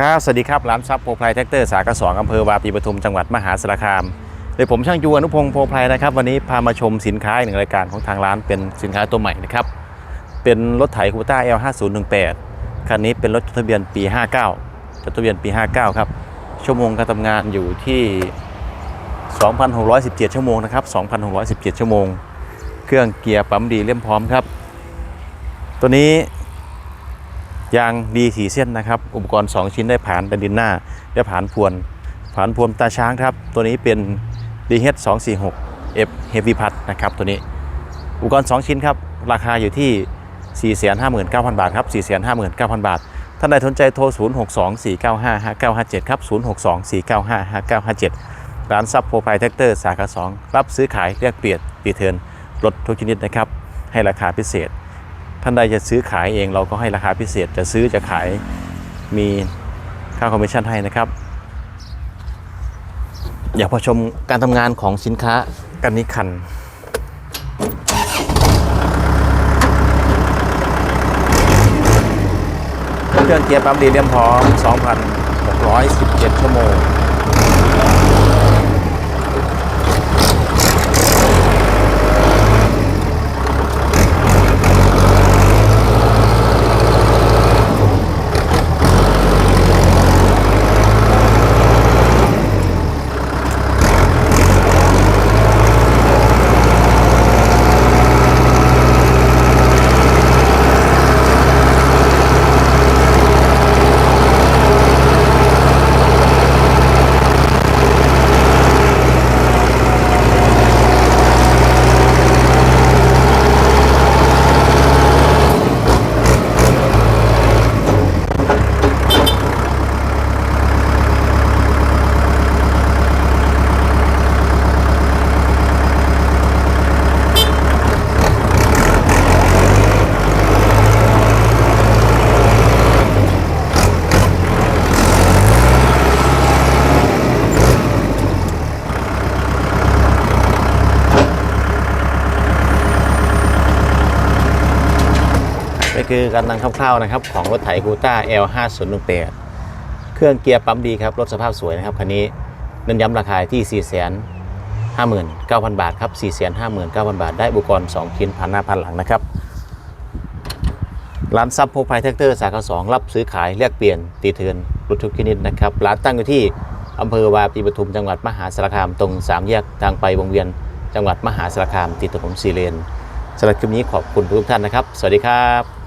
ครับ สวัสดีครับ ร้านซับโพไพรแท็กเตอร์สาขาสองอำเภอวาปีปทุมจังหวัดมหาสารคามโดยผมช่างยูอนุพงศ์โพไพรนะครับ วันนี้พามาชมสินค้าหนึ่งรายการของทางร้านเป็นสินค้าตัวใหม่นะครับ เป็นรถไถคูต้า L5018 คันนี้เป็นรถจดทะเบียนปี 59จดทะเบียนปี 59 ครับ ชั่วโมงการทำงานอยู่ที่ 2,617 ชั่วโมงนะครับ2,617 ชั่วโมง เครื่องเกียร์ปั๊มดีเลี่ยมพร้อมครับ ตัวนี้ ยางดีสีเส้นนะครับ อุปกรณ์ 2 ชิ้นได้ผ่านเป็นดินหน้าได้ผ่านพวน ผ่านพวนตาช้างครับ ตัวนี้เป็น DH 2 4 6 F Heavy Pad นะครับตัวนี้ อุปกรณ์ 2 ชิ้นครับ ราคาอยู่ที่ 459,000 บาทครับ 459,000 บาท ท่านใดสนใจโทร 0624955957 ครับ 0624955957 ร้านซับโปรไพรแท็กเตอร์สาขา 2 รับซื้อขายเรียกเปลี่ยนรีเทิร์นรถทุกชนิดนะครับ ให้ราคาพิเศษ ท่านใดจะซื้อขายเองเราก็ให้ราคาพิเศษ จะซื้อจะขายมีค่าคอมมิชชั่นให้นะครับ อยากมาชมการทำงานของสินค้ากันนี้คันเครื่องเกียร์ปั๊มดีเลียมพร้อม 2,617 ชั่วโมง นี่คือการนั่งคร่าวๆนะครับของรถไถคูต้า L5018 เครื่องเกียร์ปั๊มดีครับ รถสภาพสวยนะครับคันนี้เน้นย้ำราคาที่ 459,000 บาทครับ 459,000 บาท ได้อุปกรณ์2ชิ้นพันหน้าพันหลังนะครับ ร้านซับโพไพรแท็กเตอร์สาขา2รับซื้อขายเรียกเปลี่ยนตีเทินรถทุกชนิดนะครับ ร้านตั้งอยู่ที่อำเภอวาปีปทุมจังหวัดมหาสารคามตรงสามแยกทางไปวงเวียน จังหวัดมหาสารคามติดถนนสีเลนสำหรับคลิปนี้ขอบคุณทุกท่านนะครับ สวัสดีครับ